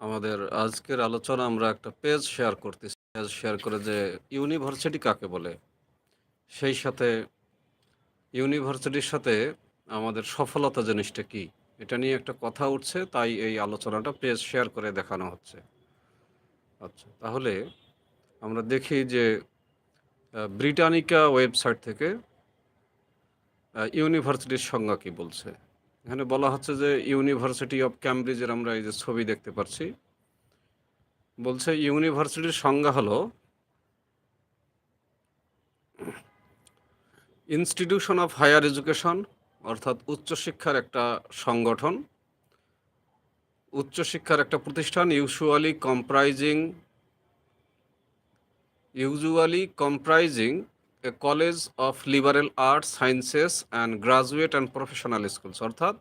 আমাদের আজকের আলোচনা আমরা একটা পেজ শেয়ার করতেছি। পেজ শেয়ার করে যে ইউনিভার্সিটি কাকে বলে, সেই সাথে ইউনিভার্সিটির সাথে আমাদের সফলতা জিনিসটা কি, এটা নিয়ে একটা কথা উঠছে, তাই এই আলোচনাটা পেজ শেয়ার করে দেখানো হচ্ছে। আচ্ছা তাহলে আমরা দেখি যে ব্রিটানিকা ওয়েবসাইট থেকে ইউনিভার্সিটির সংজ্ঞা কি বলছে। এখানে বলা হচ্ছে যে ইউনিভার্সিটি অফ ক্যামব্রিজের আমরা এই যে ছবি দেখতে পাচ্ছি। বলছে ইউনিভার্সিটির সংজ্ঞা হলো ইনস্টিটিউশন অফ হায়ার এডুকেশন অর্থাৎ উচ্চশিক্ষার একটা সংগঠন। উচ্চশিক্ষার একটা প্রতিষ্ঠান usually comprising usually comprising a college of liberal arts sciences and graduate and professional schools অর্থাৎ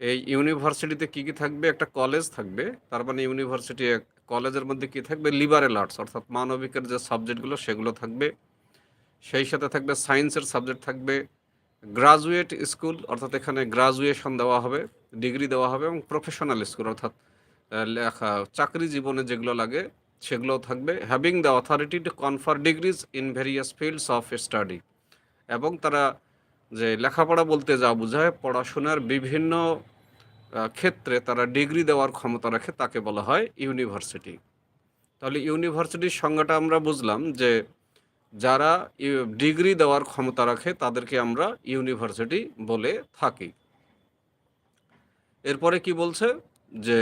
এই ইউনিভার্সিটিতে কি কি থাকবে? একটা কলেজ থাকবে। তার মানে ইউনিভার্সিটি কলেজের মধ্যে কি থাকবে? লিবারেল আর্টস অর্থাৎ মানবিকের যে সাবজেক্টগুলো সেগুলো থাকবে। সেই সাথে থাকবে সায়েন্সের সাবজেক্ট থাকবে। গ্রাজুয়েট স্কুল অর্থাৎ এখানে গ্রাজুয়েশন দেওয়া হবে ডিগ্রি দেওয়া হবে এবং প্রফেশনাল স্কুল অর্থাৎ লেখা, চাকরি জীবনে যেগুলো লাগে সেগুলোও থাকবে। Having the authority to confer degrees in various fields of study এবং তারা যে লেখাপড়া বলতে যা বোঝায়, পড়াশোনার বিভিন্ন ক্ষেত্রে তারা ডিগ্রি দেওয়ার ক্ষমতা রাখে তাকে বলা হয় ইউনিভার্সিটি তাহলে ইউনিভার্সিটির সংজ্ঞাটা আমরা বুঝলাম যে যারা ডিগ্রি দেওয়ার ক্ষমতা রাখে তাদেরকে আমরা ইউনিভার্সিটি বলে থাকি। এরপরে কি বলছে? যে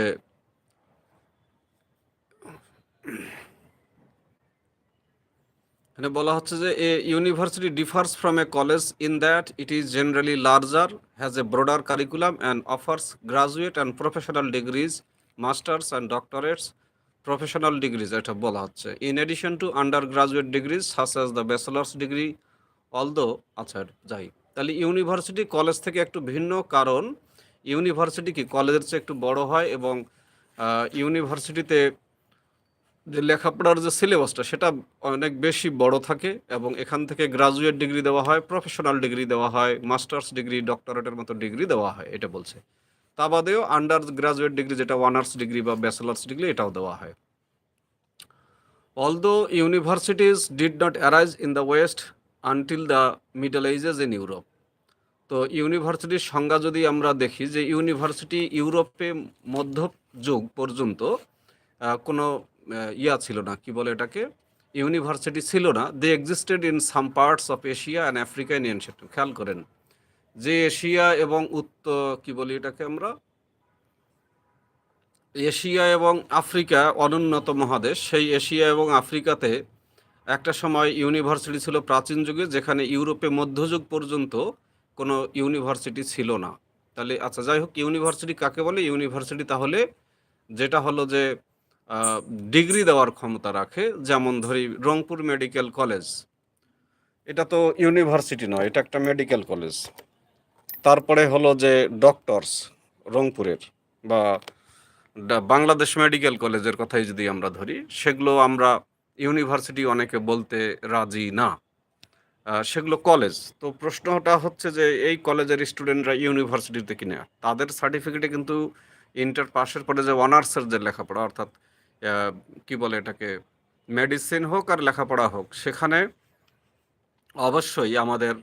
এখানে বলা হচ্ছে যে a university differs from a college in that it is generally larger, has a broader curriculum, and offers graduate and professional degrees, master's and doctorates, professional degrees এটা বলা হচ্ছে। In addition to undergraduate degrees, such as the bachelor's degree all although আচ্ছা যাই। তাহলে university college থেকে একটু ভিন্ন, কারণ ইউনিভার্সিটি কি কলেজের চেয়ে একটু বড় হয় এবং ইউনিভার্সিটিতে যে লেখাপড়ার যে সিলেবাসটা, সেটা অনেক বেশি বড় থাকে এবং এখান থেকে গ্রাজুয়েট ডিগ্রি দেওয়া হয় প্রফেশনাল ডিগ্রি দেওয়া হয় মাস্টার্স ডিগ্রি ডক্টরেটের মতো ডিগ্রি দেওয়া হয়, এটা বলছে। তা বাদেও আন্ডার গ্রাজুয়েট ডিগ্রি যেটা অনার্স ডিগ্রি বা ব্যাচেলার্স ডিগ্রি এটাও দেওয়া হয়। Although universities did not arise in the West until the Middle Ages in Europe তো ইউনিভার্সিটির সংজ্ঞা যদি আমরা দেখি যে ইউনিভার্সিটি ইউরোপে মধ্য যুগ পর্যন্ত কোনো ইয়া ছিল না, কি বলে এটাকে? ইউনিভার্সিটি ছিল না। They existed in some parts of Asia and Africa in ancient খেয়াল করেন, যে এশিয়া এবং উত্তর, কি বলি এটাকে আমরা? এশিয়া এবং আফ্রিকা অনুন্নত মহাদেশ। সেই এশিয়া এবং আফ্রিকাতে একটা সময় ইউনিভার্সিটি ছিল প্রাচীন যুগে, যেখানে ইউরোপে মধ্যযুগ পর্যন্ত কোনো ইউনিভার্সিটি ছিল না। তাহলে আচ্ছা যাই হোক, ইউনিভার্সিটি কাকে বলে? ইউনিভার্সিটি তাহলে যেটা হলো যে ডিগ্রি দেওয়ার ক্ষমতা রাখে, যেমন ধরি রংপুর মেডিকেল কলেজ। এটা তো ইউনিভার্সিটি নয়, এটা একটা মেডিকেল কলেজ। তারপরে হলো যে ডক্টরস রংপুরের বা বাংলাদেশ মেডিকেল কলেজের কথাই যদি আমরা ধরি, সেগুলো আমরা ইউনিভার্সিটি অনেকে বলতে রাজি না। সেগুলো কলেজ। তো প্রশ্নটা হচ্ছে যে এই কলেজের স্টুডেন্টরা ইউনিভার্সিটিতে কিনা? তাদের সার্টিফিকেটে কিন্তু ইন্টার পাশের পরে যে অনার্সের যে লেখাপড়া, অর্থাৎ কি বলে এটাকে মেডিসিন হোক আর লেখাপড়া হোক, সেখানে অবশ্যই আমাদের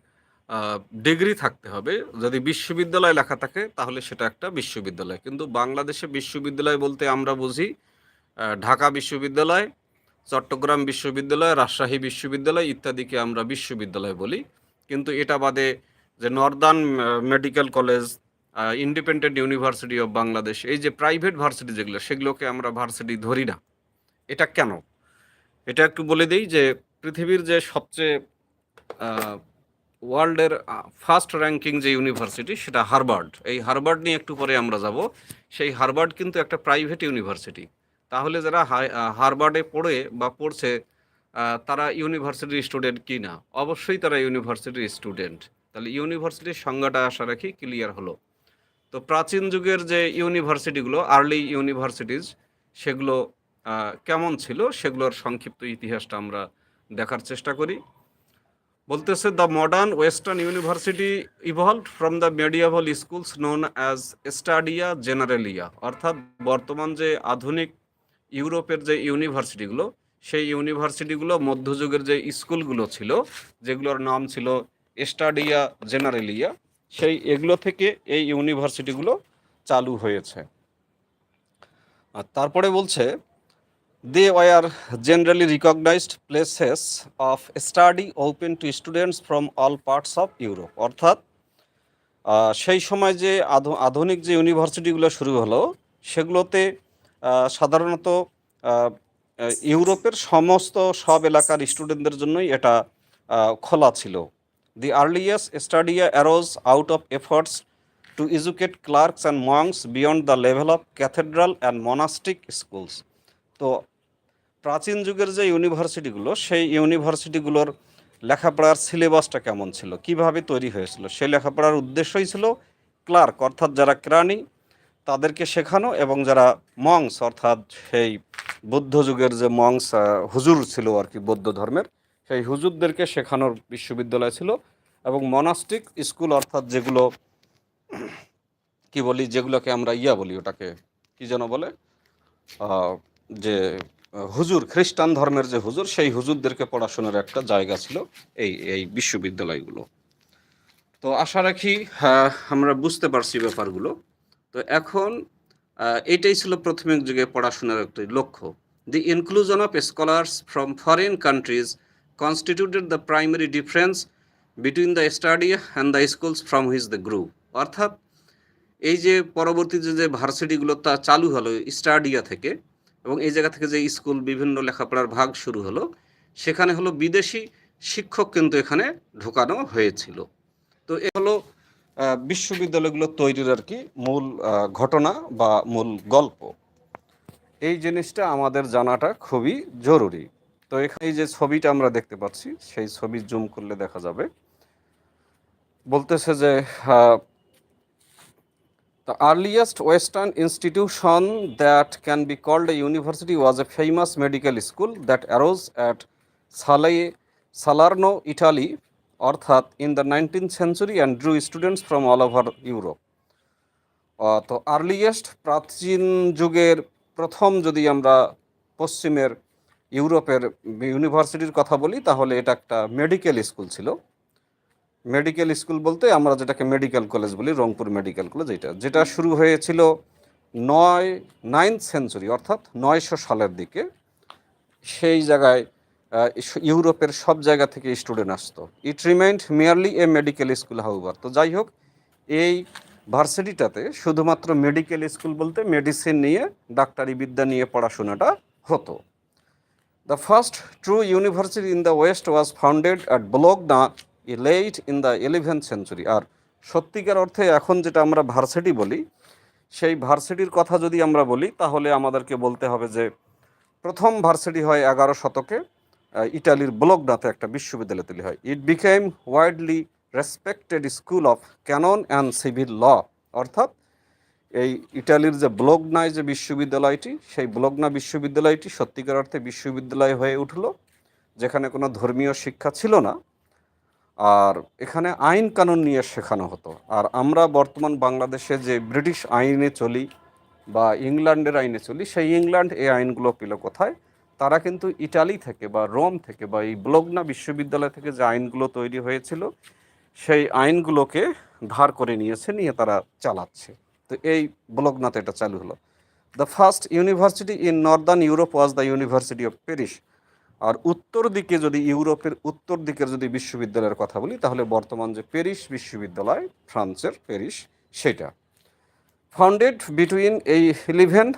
ডিগ্রি থাকতে হবে। যদি বিশ্ববিদ্যালয় লেখা থাকে, তাহলে সেটা একটা বিশ্ববিদ্যালয়। কিন্তু বাংলাদেশে বিশ্ববিদ্যালয় বলতে আমরা বুঝি ঢাকা বিশ্ববিদ্যালয়, চট্টগ্রাম বিশ্ববিদ্যালয়, রাজশাহী বিশ্ববিদ্যালয় ইত্যাদিকে আমরা বিশ্ববিদ্যালয় বলি। কিন্তু এটা বাদে যে northern medical college independent university of Bangladesh এই যে প্রাইভেট ভার্সিটি যেগুলো, সেগুলোকে আমরা ভার্সিটি ধরি না। এটা কেন? এটা একটু বলে দিই যে পৃথিবীর যে সবচেয়ে ওয়ার্ল্ডের ফার্স্ট র্যাঙ্কিং যে ইউনিভার্সিটি সেটা হারবার্ড এই হারবার্ড নিয়ে একটু পরে আমরা যাব। সেই হারবার্ড কিন্তু একটা প্রাইভেট ইউনিভার্সিটি তাহলে যারা হারবার্ডে পড়ে বা পড়ছে তারা ইউনিভার্সিটির স্টুডেন্ট কি না অবশ্যই তারা ইউনিভার্সিটির স্টুডেন্ট তাহলে ইউনিভার্সিটির সংজ্ঞাটা আশা রাখি ক্লিয়ার হলো। তো প্রাচীন যুগের যে ইউনিভার্সিটিগুলো আর্লি ইউনিভার্সিটিজ সেগুলো কেমন ছিল? সেগুলোর সংক্ষিপ্ত ইতিহাসটা আমরা দেখার চেষ্টা করি। বলতেছে the modern western university evolve from the medieval schools known as studia generalia অর্থাৎ বর্তমান যে আধুনিক ইউরোপের যে ইউনিভার্সিটিগুলো, সেই ইউনিভার্সিটিগুলো মধ্যযুগের যে স্কুলগুলো ছিল, যেগুলোর নাম ছিল স্টাডিয়া জেনারেলিয়া সেই এগুলো থেকে এই ইউনিভার্সিটিগুলো চালু হয়েছে। আর তারপরে বলছে they were generally recognised places of study open to students from all parts of Europe অর্থাৎ সেই সময় যে আধু- আধুনিক যে ইউনিভার্সিটিগুলো শুরু হলো, সেগুলোতে সাধারণত ইউরোপের সমস্ত সব এলাকার স্টুডেন্টদের জন্যই এটা খোলা ছিল। The earliest studia arose out of efforts to educate clerks and monks beyond the level of cathedral and monastic schools তো প্রাচীন যুগের যে ইউনিভার্সিটিগুলো সেই ইউনিভার্সিটিগুলোর লেখাপড়ার সিলেবাসটা কেমন ছিল? কীভাবে তৈরি হয়েছিল? সেই লেখাপড়ার উদ্দেশ্যই ছিল ক্লার্ক অর্থাৎ যারা কেরানি তাদেরকে শেখানো এবং যারা মংস অর্থাৎ সেই বৌদ্ধ যুগের যে মংস হুজুর ছিল আর কি, বৌদ্ধ ধর্মের সেই হুজুরদেরকে শেখানোর বিশ্ববিদ্যালয় ছিল এবং মনাস্টিক স্কুল অর্থাৎ যেগুলো কি বলি যেগুলোকে আমরা ইয়া বলি ওটাকে কি যেন বলে যে হুজুর খ্রিস্টান ধর্মের যে হুজুর সেই হুজুরদেরকে পড়াশোনার একটা জায়গা ছিল এই এই বিশ্ববিদ্যালয়গুলো। তো আশা রাখি হ্যাঁ, আমরা বুঝতে পারছি ব্যাপারগুলো। তো এখন এইটাই ছিল প্রাথমিক যুগে পড়াশোনার একটি লক্ষ্য। The inclusion of scholars from foreign countries constituted the primary difference between the study and the schools from which the group অর্থাৎ, এই যে পরবর্তীতে যে ভার্সিটিগুলো তা চালু হলো, স্টাডিয়া থেকে, এবং এই জায়গা থেকে যে স্কুল বিভিন্ন লেখাপড়ার ভাগ শুরু হলো, সেখানে হলো বিদেশি শিক্ষক কিন্তু এখানে ঢোকানো হয়েছিল। তো এ হলো বিশ্ববিদ্যালয়গুলো তৈরির আর কি মূল ঘটনা বা মূল গল্প। এই জিনিসটা আমাদের জানাটা খুবই জরুরি। তো এখানে যে ছবিটা আমরা দেখতে পাচ্ছি সেই ছবি জুম করলে দেখা যাবে বলতেছে যে The earliest Western institution that can be called a university was a famous medical school that arose at Salae, Salerno, Italy, অর্থাৎ the 19th century and drew students from all over Europe. আহ, তো earliest প্রাচীন যুগের প্রথম যদি আমরা পশ্চিমের ইউরোপের ইউনিভার্সিটির কথা বলি, তাহলে এটা একটা মেডিকেল স্কুল ছিল। মেডিকেল স্কুল বলতে আমরা যেটাকে মেডিকেল কলেজ বলি, রংপুর মেডিকেল কলেজ এটা। যেটা শুরু হয়েছিল নয়, নাইন্থ সেঞ্চুরি, অর্থাৎ নয়শো সালের দিকে। সেই জায়গায় ইউরোপের সব জায়গা থেকে স্টুডেন্ট আসতো। It remained merely a medical school however তো যাই হোক, এই ভার্সিটিটাতে শুধুমাত্র মেডিকেল স্কুল বলতে মেডিসিন নিয়ে, ডাক্তারি বিদ্যা নিয়ে পড়াশোনাটা হতো। The first true university in the West was founded at Bologna late in the 11th century. আর সত্যিকার অর্থে এখন যেটা আমরা ভার্সিটি বলি, সেই ভার্সিটির কথা যদি আমরা বলি, তাহলে আমাদেরকে বলতে হবে যে প্রথম ভার্সিটি হয় এগারো শতকে ইটালির ব্লগনাতে একটা বিশ্ববিদ্যালয় তৈরি হয় it became widely respected school of canon and civil law অর্থাৎ এই ইটালির যে ব্লগনায় যে বিশ্ববিদ্যালয়টি, সেই ব্লগনা বিশ্ববিদ্যালয়টি সত্যিকার অর্থে বিশ্ববিদ্যালয় হয়ে উঠল, যেখানে কোনো ধর্মীয় শিক্ষা ছিল না। আর এখানে আইন কানুন নিয়ে শেখানো হতো। আর আমরা বর্তমান বাংলাদেশে যে ব্রিটিশ আইনে চলি বা ইংল্যান্ডের আইনে চলি, সেই ইংল্যান্ড এই আইনগুলো পেল কোথায়? তারা কিন্তু ইটালি থেকে বা রোম থেকে বা এই ব্লগনা বিশ্ববিদ্যালয় থেকে যে আইনগুলো তৈরি হয়েছিল, সেই আইনগুলোকে ধার করে নিয়েছে, নিয়ে তারা চালাচ্ছে। তো এই ব্লগনাতে এটা চালু হলো। The first university in northern Europe was the university of Paris আর উত্তর দিকে যদি ইউরোপের উত্তর দিকের যদি বিশ্ববিদ্যালয়ের কথা বলি, তাহলে বর্তমান যে প্যারিস বিশ্ববিদ্যালয়, ফ্রান্সের প্যারিস, সেটা। ফাউন্ডেড বিটুইন এই eleven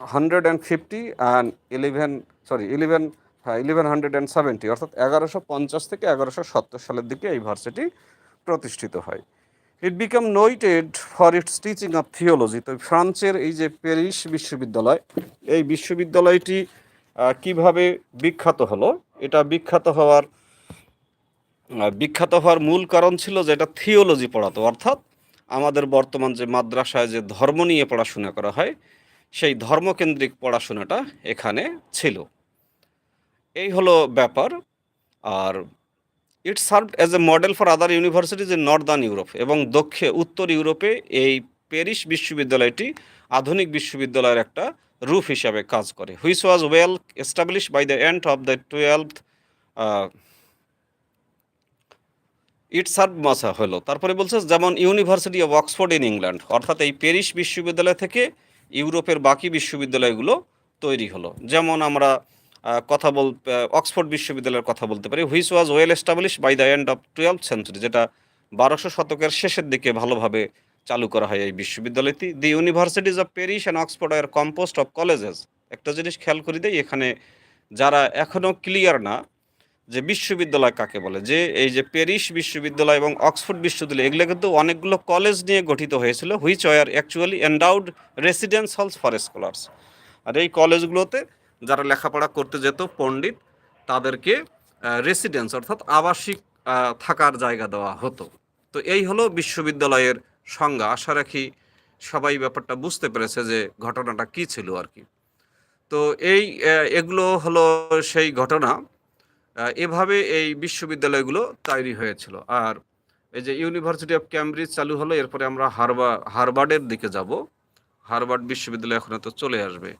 hundred and fifty and eleven sorry eleven হ্যাঁ ইলেভেন হান্ড্রেড অ্যান্ড সেভেন্টি অর্থাৎ এগারোশো পঞ্চাশ থেকে এগারোশো সত্তর সালের দিকে এই ভার্সিটি প্রতিষ্ঠিত হয়। It became noted for its teaching of theology তো ফ্রান্সের এই যে প্যারিস বিশ্ববিদ্যালয়, এই বিশ্ববিদ্যালয়টি কীভাবে বিখ্যাত হলো? এটা বিখ্যাত হওয়ার বিখ্যাত হওয়ার মূল কারণ ছিল যে এটা থিওলজি পড়াতো। অর্থাৎ আমাদের বর্তমান যে মাদ্রাসায় যে ধর্ম নিয়ে পড়াশোনা করা হয়, সেই ধর্মকেন্দ্রিক পড়াশোনাটা এখানে ছিল। এই হলো ব্যাপার। আর it serve as a model for other universities in northern Europe এবং দক্ষিণ, উত্তর ইউরোপে এই প্যারিস বিশ্ববিদ্যালয়টি আধুনিক বিশ্ববিদ্যালয়ের একটা রূপ হিসাবে কাজ করে which was well establish by the end of the twelve it serve মাসা হলো তারপরে বলছে যেমন university of Oxford in England অর্থাৎ এই প্যারিস বিশ্ববিদ্যালয় থেকে ইউরোপের বাকি বিশ্ববিদ্যালয়গুলো তৈরি হলো। যেমন আমরা কথা বল অক্সফোর্ড বিশ্ববিদ্যালয়ের কথা বলতে পারি। Which was well establish by the end of twelve century যেটা বারোশো শতকের শেষের দিকে ভালোভাবে চালু করা হয় এই বিশ্ববিদ্যালয়টি। The universities of Paris and Oxford are composed of colleges একটা জিনিস খেয়াল করে দেই, এখানে যারা এখনও ক্লিয়ার না যে বিশ্ববিদ্যালয় কাকে বলে, যে এই যে প্যারিস বিশ্ববিদ্যালয় এবং অক্সফোর্ড বিশ্ববিদ্যালয়, এগুলো কিন্তু অনেকগুলো কলেজ নিয়ে গঠিত হয়েছিল which were actually endowed residence halls for scholars আর এই কলেজগুলোতে যারা লেখাপড়া করতে যেত পণ্ডিত, তাদেরকে রেসিডেন্স অর্থাৎ আবাসিক থাকার জায়গা দেওয়া হতো। তো এই হলো বিশ্ববিদ্যালয়ের সংজ্ঞা। আশা রাখি সবাই ব্যাপারটা বুঝতে পেরেছে যে ঘটনাটা কি ছিল আর কি। তো এই এগুলো হলো সেই ঘটনা। এভাবে এই বিশ্ববিদ্যালয়গুলো তৈরি হয়েছিল। আর এই যে ইউনিভার্সিটি অফ ক্যামব্রিজ চালু হলো, এরপরে আমরা হারবা, হারবার্ডের দিকে যাব। হারবার্ড বিশ্ববিদ্যালয় এখন তো চলে আসবে।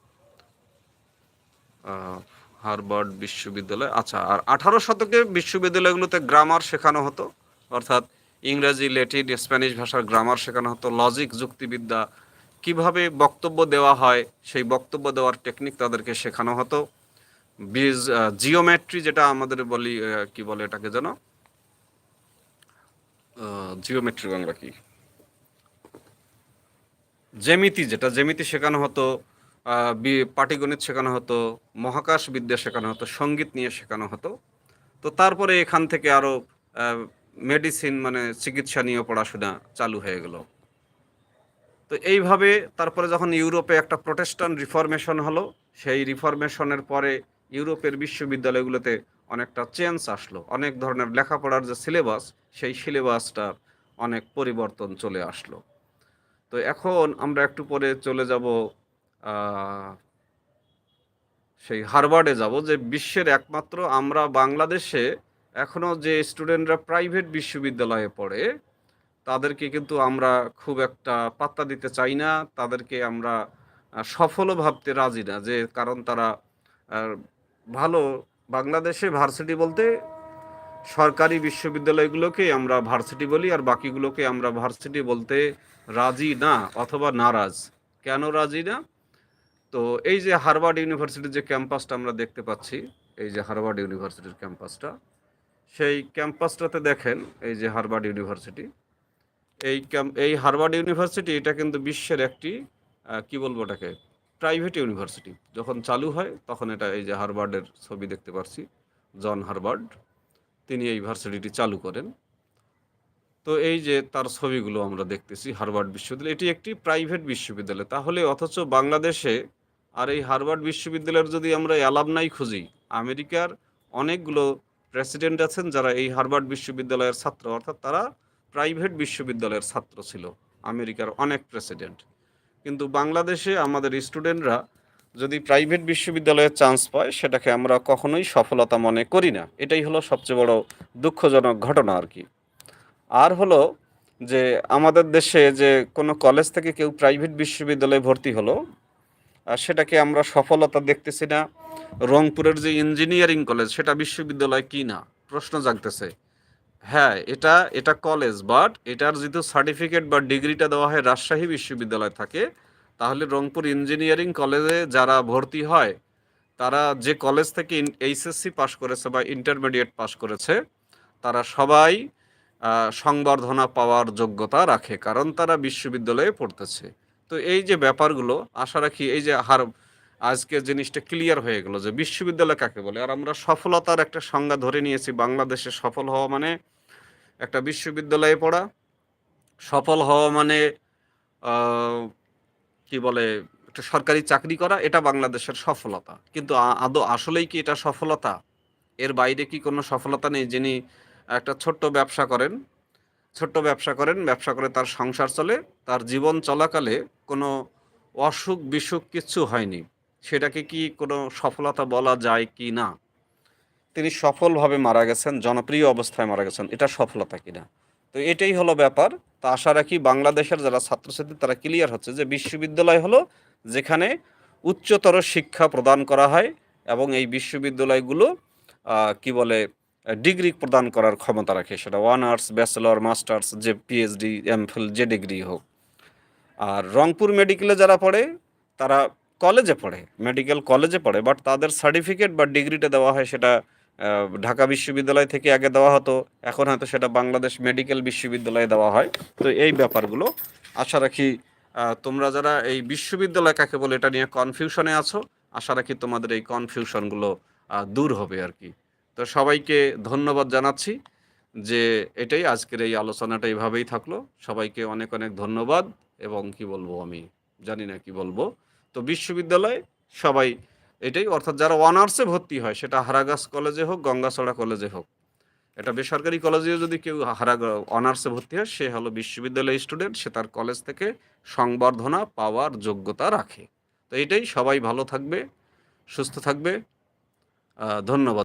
হারবার্ড বিশ্ববিদ্যালয়। আচ্ছা আর আঠারো শতকে বিশ্ববিদ্যালয়গুলোতে গ্রামার শেখানো হতো? অর্থাৎ ইংরেজি, ল্যাটিন, স্প্যানিশ ভাষার গ্রামার শেখানো হতো। লজিক, যুক্তিবিদ্যা কীভাবে বক্তব্য দেওয়া হয়, সেই বক্তব্য দেওয়ার টেকনিক তাদেরকে শেখানো হতো। বীজ জিওমেট্রি যেটা আমাদের বলি কি বলে এটাকে যেন? জিওমেট্রি বাংলা কি? জ্যামিতি যেটা, জ্যামিতি শেখানো হতো। পাটিগণিত শেখানো হতো মহাকাশ বিদ্যা শেখানো হতো, সংগীত নিয়ে শেখানো হতো। তো তারপরে এখান থেকে আরও মেডিসিন মানে চিকিৎসা নিয়ে পড়াশোনা চালু হয়ে গেল। তো এইভাবে তারপরে যখন ইউরোপে একটা প্রোটেস্টান রিফরমেশন হলো, সেই রিফরমেশনের পরে ইউরোপের বিশ্ববিদ্যালয়গুলোতে অনেকটা চেঞ্জ আসলো। অনেক ধরনের লেখাপড়ার যে সিলেবাস, সেই সিলেবাসটার অনেক পরিবর্তন চলে আসলো। তো এখন আমরা একটু পরে চলে যাব সেই হারবার্ডে যাব যে বিশ্বের একমাত্র আমরা বাংলাদেশে এখনও যে স্টুডেন্টরা প্রাইভেট বিশ্ববিদ্যালয়ে পড়ে, তাদেরকে কিন্তু আমরা খুব একটা পাত্তা দিতে চাই না, তাদেরকে আমরা সফলও ভাবতে রাজি না যে, কারণ তারা ভালো বাংলাদেশে ভার্সিটি বলতে সরকারি বিশ্ববিদ্যালয়গুলোকে আমরা ভার্সিটি বলি আর বাকিগুলোকে আমরা ভার্সিটি বলতে রাজি না অথবা নারাজ। কেন রাজি না? তো এই যে হারবার্ড ইউনিভার্সিটির যে ক্যাম্পাসটা আমরা দেখতে পাচ্ছি, এই যে হারবার্ড ইউনিভার্সিটির ক্যাম্পাসটা, সেই ক্যাম্পাসটাতে দেখেন এই যে হারবার্ড ইউনিভার্সিটি। এই এই হারবার্ড ইউনিভার্সিটি, এটা কিন্তু বিশ্বের একটি কি বলব ওটাকে প্রাইভেট ইউনিভার্সিটি। যখন চালু হয়, তখন এটা এই যে হারবার্ডের ছবি দেখতে পাচ্ছি, জন হারবার্ড তিনি এই ভার্সিটিটি চালু করেন। তো এই যে তার ছবিগুলো আমরা দেখতেছি হারবার্ড বিশ্ববিদ্যালয়। এটি একটি প্রাইভেট বিশ্ববিদ্যালয়। তাহলে অথচ বাংলাদেশে আর এই হারবার্ড বিশ্ববিদ্যালয়ের যদি আমরা অ্যালামনাই খুঁজি, আমেরিকার অনেকগুলো প্রেসিডেন্ট আছেন যারা এই হারবার্ড বিশ্ববিদ্যালয়ের ছাত্র। অর্থাৎ তারা প্রাইভেট বিশ্ববিদ্যালয়ের ছাত্র ছিল, আমেরিকার অনেক প্রেসিডেন্ট। কিন্তু বাংলাদেশে আমাদের স্টুডেন্টরা যদি প্রাইভেট বিশ্ববিদ্যালয়ে চান্স পায়, সেটাকে আমরা কখনোই সফলতা মনে করি না। এটাই হলো সবচেয়ে বড় দুঃখজনক ঘটনা আর কি। আর হলো যে আমাদের দেশে যে কোনো কলেজ থেকে কেউ প্রাইভেট বিশ্ববিদ্যালয়ে ভর্তি হলো সেটাকে আমরা সফলতা দেখতেছি না। রংপুরের যে ইঞ্জিনিয়ারিং কলেজ সেটা বিশ্ববিদ্যালয় কি না? প্রশ্ন জাগতেছে। হ্যাঁ এটা এটা কলেজ বাট এটার যেহেতু সার্টিফিকেট বা ডিগ্রিটা দেওয়া হয় রাজশাহী বিশ্ববিদ্যালয় থাকে, তাহলে রংপুর ইঞ্জিনিয়ারিং কলেজে যারা ভর্তি হয়, তারা যে কলেজ থেকে এইচএসসি পাশ করেছে বা ইন্টারমিডিয়েট পাশ করেছে, তারা সবাই সংবর্ধনা পাওয়ার যোগ্যতা রাখে, কারণ তারা বিশ্ববিদ্যালয়ে পড়তেছে। তো এই যে ব্যাপারগুলো, আশা রাখি এই যে হার, আজকে জিনিসটা ক্লিয়ার হয়ে গেল যে বিশ্ববিদ্যালয় কাকে বলে? আর আমরা সফলতার একটা সংজ্ঞা ধরে নিয়েছি, বাংলাদেশে সফল হওয়া মানে একটা বিশ্ববিদ্যালয়ে পড়া। সফল হওয়া মানে কি বলে, একটা সরকারি চাকরি করা, এটা বাংলাদেশের সফলতা। কিন্তু আদৌ আসলেই কি এটা সফলতা? এর বাইরে কি কোনো সফলতা নেই যিনি একটা ছোট্ট ব্যবসা করেন? ছোট্ট ব্যবসা করেন, ব্যবসা করে তার সংসার চলে। তার জীবন চলাকালে কোনো অসুখ বিসুখ কিচ্ছু হয়নি। সেটাকে কি কোনো সফলতা বলা যায় কি না? তিনি সফলভাবে মারা গেছেন, জনপ্রিয় অবস্থায় মারা গেছেন। এটা সফলতা কিনা তো এটাই হলো ব্যাপার। তা আশা রাখি বাংলাদেশের যারা ছাত্রছাত্রী, তারা ক্লিয়ার হচ্ছে যে বিশ্ববিদ্যালয় হলো যেখানে উচ্চতর শিক্ষা প্রদান করা হয় এবং এই বিশ্ববিদ্যালয়গুলো কি বলে ডিগ্রি প্রদান করার ক্ষমতা রাখে সেটা ওয়ান অনার্স, ব্যাচেলর, মাস্টার্স, যে পিএইচডি এমফিল যে ডিগ্রি হোক। আর রংপুর মেডিকেলে যারা পড়ে, তারা কলেজে পড়ে, মেডিকেল কলেজে পড়ে বাট তাদের সার্টিফিকেট বা ডিগ্রিটা দেওয়া হয় সেটা ঢাকা বিশ্ববিদ্যালয় থেকে আগে দেওয়া হতো, এখন হয়তো সেটা বাংলাদেশ মেডিকেল বিশ্ববিদ্যালয়ে দেওয়া হয়। তো এই ব্যাপারগুলো আশা রাখি তোমরা যারা এই বিশ্ববিদ্যালয় কাকে বলে এটা নিয়ে কনফিউশনে আছো, আশা রাখি তোমাদের এই কনফিউশনগুলো দূর হবে আর কি। তো সবাইকে ধন্যবাদ জানাচ্ছি যে এটাই আজকের এই আলোচনাটা এইভাবেই থাকল। সবাইকে অনেক অনেক ধন্যবাদ এবং কি বলব আমি জানি না কি বলব। তো বিশ্ববিদ্যালয় সবাই এটাই, অর্থাৎ যারা অনার্সে ভর্তি হয়, সেটা হারাগাছ কলেজে হোক, গঙ্গাছড়া কলেজে হোক, এটা বেসরকারি কলেজেও যদি কেউ হারা অনার্সে ভর্তি হয়, সে হলো বিশ্ববিদ্যালয় স্টুডেন্ট, সে তার কলেজ থেকে সংবর্ধনা পাওয়ার যোগ্যতা রাখে। তো এটাই সবাই ভালো থাকবে, সুস্থ থাকবে। ধন্যবাদ।